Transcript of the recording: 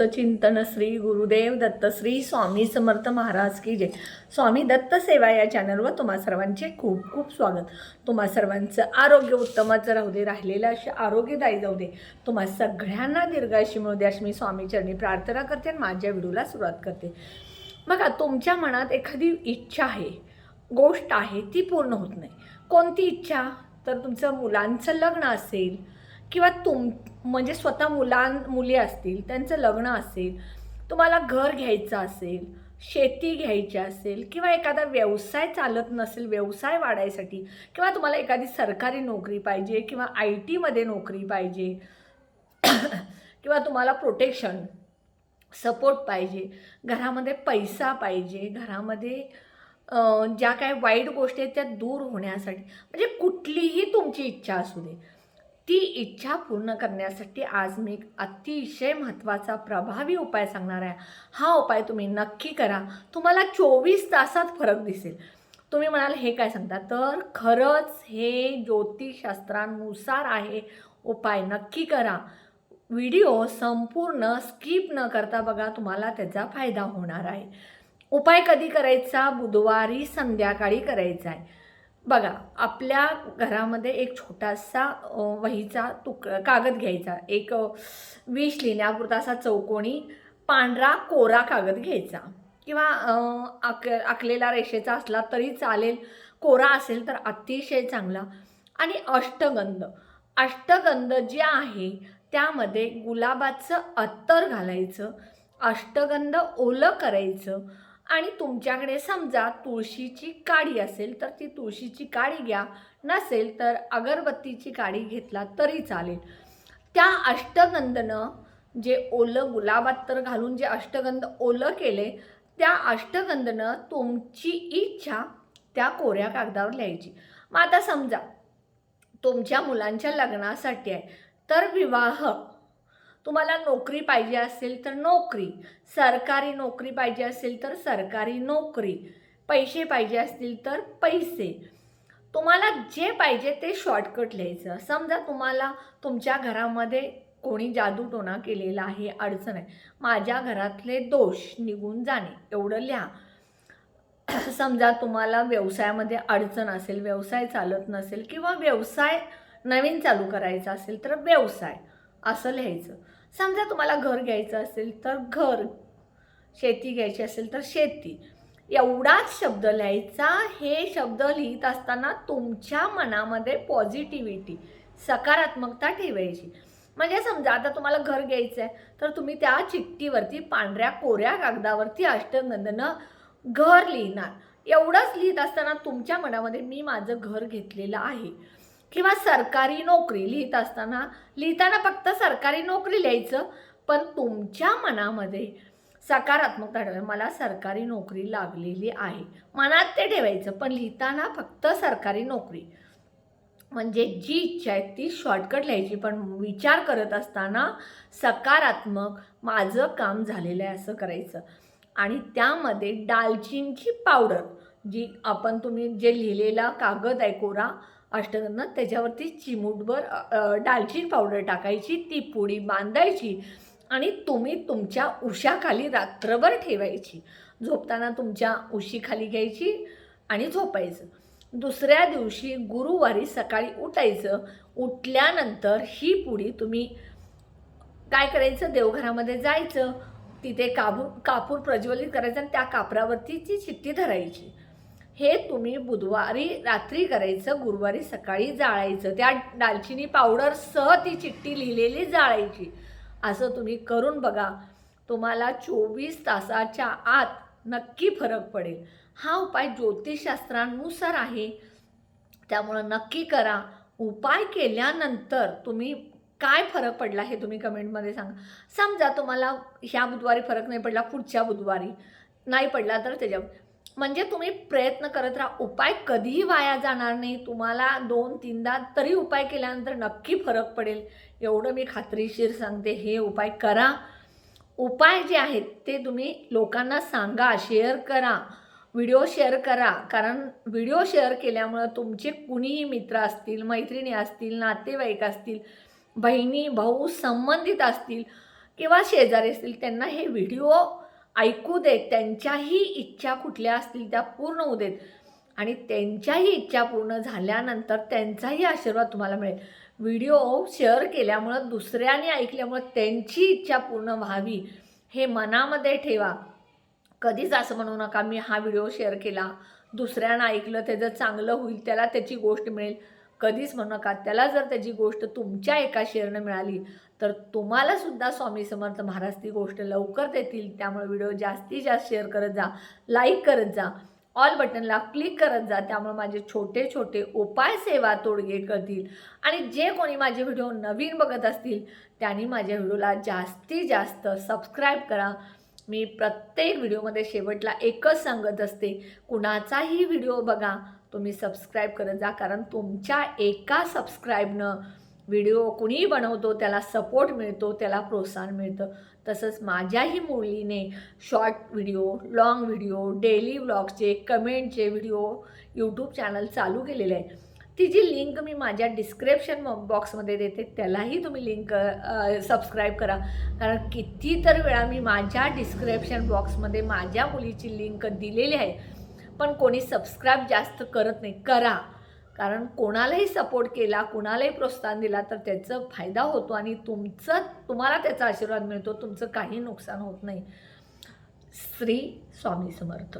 अवधूत श्री गुरुदेव दत्त श्री स्वामी समर्थ महाराज की जय. स्वामी दत्त सेवा या चॅनलवर तुम्हा सर्वांचे खूप खूप स्वागत. तुम्हा सर्वांचं आरोग्य उत्तमच राहू दे राहिलेलं असे आरोग्यदायी जाऊ दे. तुम्हा सगळ्यांना दीर्घाशी मिळू दे अशी मी स्वामी चरणी प्रार्थना करते आणि माझ्या व्हिडिओला सुरुवात करते. बघा तुमच्या मनात एखादी इच्छा आहे गोष्ट आहे ती पूर्ण होत नाही. कोणती इच्छा? तर तुमचं मुलांचं लग्न असेल किंवा तुम म्हणजे स्वतः मुलां मुली असतील त्यांचं लग्न असेल तुम्हाला घर घ्यायचं असेल शेती घ्यायची असेल किंवा एखादा व्यवसाय चालत नसेल व्यवसाय वाढायसाठी किंवा तुम्हाला एखादी सरकारी नोकरी पाहिजे किंवा आय टीमध्ये नोकरी पाहिजे किंवा तुम्हाला प्रोटेक्शन सपोर्ट पाहिजे घरामध्ये पैसा पाहिजे घरामध्ये ज्या काय वाईट गोष्टी आहेत त्या दूर होण्यासाठी म्हणजे कुठलीही तुमची इच्छा असू दे. ती इच्छा पूर्ण करण्यासाठी आज मी एक अतिशय महत्त्वाचा प्रभावी उपाय सांगणार आहे. हा उपाय तुम्ही नक्की करा. तुम्हाला चोवीस तासात फरक दिसेल. तुम्ही म्हणाल हे काय सांगता? तर खरंच हे ज्योतिषशास्त्रानुसार आहे. उपाय नक्की करा. व्हिडिओ संपूर्ण स्किप न करता बघा तुम्हाला त्याचा फायदा होणार आहे. उपाय कधी करायचा? बुधवारी संध्याकाळी करायचा आहे. बघा आपल्या घरामध्ये एक छोटासा वहीचा तुक कागद घ्यायचा. एक विष लिहिण्यापुरता असा चौकोनी पांढरा कोरा कागद घ्यायचा. किंवा आक आखलेला रेषेचा असला तरी चालेल. कोरा असेल तर अतिशय चांगला. आणि अष्टगंध. अष्टगंध जे आहे त्यामध्ये गुलाबाचं अत्तर घालायचं. अष्टगंध ओलं करायचं. आणि तुमच्याकडे समजा तुळशीची काडी असेल तर ती तुळशीची काडी घ्या. नसेल तर अगरबत्तीची काडी घेतला तरी चालेल. त्या अष्टगंधनं जे ओलं गुलाबात्तर घालून जे अष्टगंध ओलं केले त्या अष्टगंधनं तुमची इच्छा त्या कोऱ्या कागदावर लिहायची. मग आता समजा तुमच्या मुलांच्या लग्नासाठी आहे तर विवाह तुम्हाला नोकरी पाहिजे असेल तर नोकरी. सरकारी नोकरी पाहिजे असेल तर सरकारी नोकरी. पैसे पाहिजे असतील तर पैसे. तुम्हाला जे पाहिजे ते शॉर्टकट लिहायचं. समजा तुम्हाला तुमच्या घरामध्ये कोणी जादूटोणा केलेला आहे अडचण आहे. माझ्या घरातले दोष निघून जाणे. एवढं लिहा. समजा तुम्हाला व्यवसायामध्ये अडचण असेल व्यवसाय चालत नसेल किंवा व्यवसाय नवीन चालू करायचा असेल तर व्यवसाय. असं लिहायचं. समजा तुम्हाला घर घ्यायचं असेल तर घर शेती घ्यायची असेल तर शेती. एवढाच शब्द लिहायचा हे शब्द लिहित असताना तुमच्या मनामध्ये पॉझिटिव्हिटी सकारात्मकता ठेवायची. म्हणजे समजा आता तुम्हाला घर घ्यायचं आहे तर तुम्ही त्या चिठ्ठीवरती पांढऱ्या कोऱ्या कागदावरती अष्टगंधनं घर लिहिणार. एवढंच लिहित असताना तुमच्या मनामध्ये मी माझं घर घेतलेलं आहे. किंवा सरकारी नोकरी लिहित असताना लिहिताना फक्त सरकारी नोकरी लिहायचं पण तुमच्या मनामध्ये सकारात्मकता ठेवा मला सरकारी नोकरी लागलेली आहे. मनात ते ठेवायचं पण लिहिताना फक्त सरकारी नोकरी. म्हणजे जी इच्छा आहे ती शॉर्टकट लिहायची. पण विचार करत असताना सकारात्मक माझं काम झालेलं आहे असं करायचं. आणि त्यामध्ये दालचिनीची पावडर जी आपण तुम्ही जे लिहिलेला कागद आहे कोरा अष्टगंध त्याच्यावरती चिमूटभर दालचिनी पावडर टाकायची ती पुडी बांधायची आणि तुम्ही तुमच्या उशाखाली रात्रभर ठेवायची. झोपताना तुमच्या उशीखाली घ्यायची आणि झोपायचं. दुसऱ्या दिवशी गुरुवारी सकाळी उठायचं. उठल्यानंतर ही पुडी तुम्ही काय करायचं? देवघरामध्ये जायचं. तिथे कापूर कापूर प्रज्वलित करायचं आणि त्या कापरावरती ती चिठ्ठी धरायची. हे तुम्ही बुधवारी रात्री करायचं गुरुवारी सकाळी जाळायचं. त्या दालचिनी पावडरसह ती चिठ्ठी लिहिलेली जाळायची. असं तुम्ही करून बघा. तुम्हाला चोवीस तासाच्या आत नक्की फरक पडेल. हा उपाय ज्योतिषशास्त्रानुसार आहे. त्यामुळं नक्की करा. उपाय केल्यानंतर तुम्ही काय फरक पडला हे तुम्ही कमेंटमध्ये सांगा. समजा तुम्हाला ह्या बुधवारी फरक नाही पडला पुढच्या बुधवारी नाही पडला तर त्याच्या म्हणजे तुम्ही प्रयत्न करत राहा. उपाय कधीही वाया जाणार नाही. तुम्हाला दोन तीनदा तरी उपाय केल्यानंतर नक्की फरक पडेल. एवढं मी खात्रीशीर सांगते. हे उपाय करा. उपाय जे आहेत ते तुम्ही लोकांना सांगा शेअर करा. व्हिडिओ शेअर करा. कारण व्हिडिओ शेअर केल्यामुळं तुमचे कुणीही मित्र असतील मैत्रिणी असतील नातेवाईक असतील बहिणी भाऊ संबंधित असतील किंवा शेजारी असतील त्यांना हे व्हिडिओ ऐकू देत त्यांच्याही इच्छा कुठल्या असतील त्या पूर्ण होऊ देत. आणि त्यांच्याही इच्छा पूर्ण झाल्यानंतर त्यांचाही आशीर्वाद तुम्हाला मिळेल. व्हिडिओ शेअर केल्यामुळं दुसऱ्याने ऐकल्यामुळं त्यांची इच्छा पूर्ण व्हावी हे मनामध्ये ठेवा. कधीच असं म्हणू नका मी हा व्हिडिओ शेअर केला दुसऱ्यानं ऐकलं त्याचं चांगलं होईल त्याला त्याची गोष्ट मिळेल. कधीच म्हणू नका त्याला जर त्याची गोष्ट तुमच्या एका शेअरनं मिळाली तर तुम्हाला सुद्धा स्वामी समर्थ महाराज ती गोष्ट लवकर देतील. त्यामुळे व्हिडिओ जास्तीत जास्त शेअर करत जा लाईक करत जा ऑल बटनला क्लिक करत जा त्यामुळे माझे छोटे छोटे उपाय सेवा तोडगे करतील. आणि जे कोणी माझे व्हिडिओ नवीन बघत असतील त्यांनी माझ्या व्हिडिओला जास्तीत जास्त सबस्क्राईब करा. मी प्रत्येक व्हिडिओमध्ये शेवटला एकच सांगत असते कुणाचाही व्हिडिओ बघा तुम्ही सबस्क्राईब करत जा कारण तुमच्या एका सबस्क्राईबनं व्हिडिओ कुणीही बनवतो त्याला सपोर्ट मिळतो त्याला प्रोत्साहन मिळतं. तसंच माझ्याही मुलीने short video long video daily व्लॉगचे कमेंटचे व्हिडिओ यूट्यूब चॅनल चालू केलेले आहे ती जी लिंक मी माझ्या डिस्क्रिप्शन बॉक्समध्ये देते त्यालाही तुम्ही लिंक सबस्क्राईब करा. कारण किती तर वेळा मी माझ्या डिस्क्रिप्शन बॉक्समध्ये माझ्या मुलीची लिंक दिलेली आहे. पण कोणी सबस्क्राईब जास्त करत नाही. करा. कारण कोणालाही सपोर्ट केला कोणालाही प्रोत्साहन दिला तर त्याचा फायदा होतो आणि तुमचं तुम्हाला त्याचा आशीर्वाद मिळतो. तुमचं काही नुकसान होत नाही. श्री स्वामी समर्थ.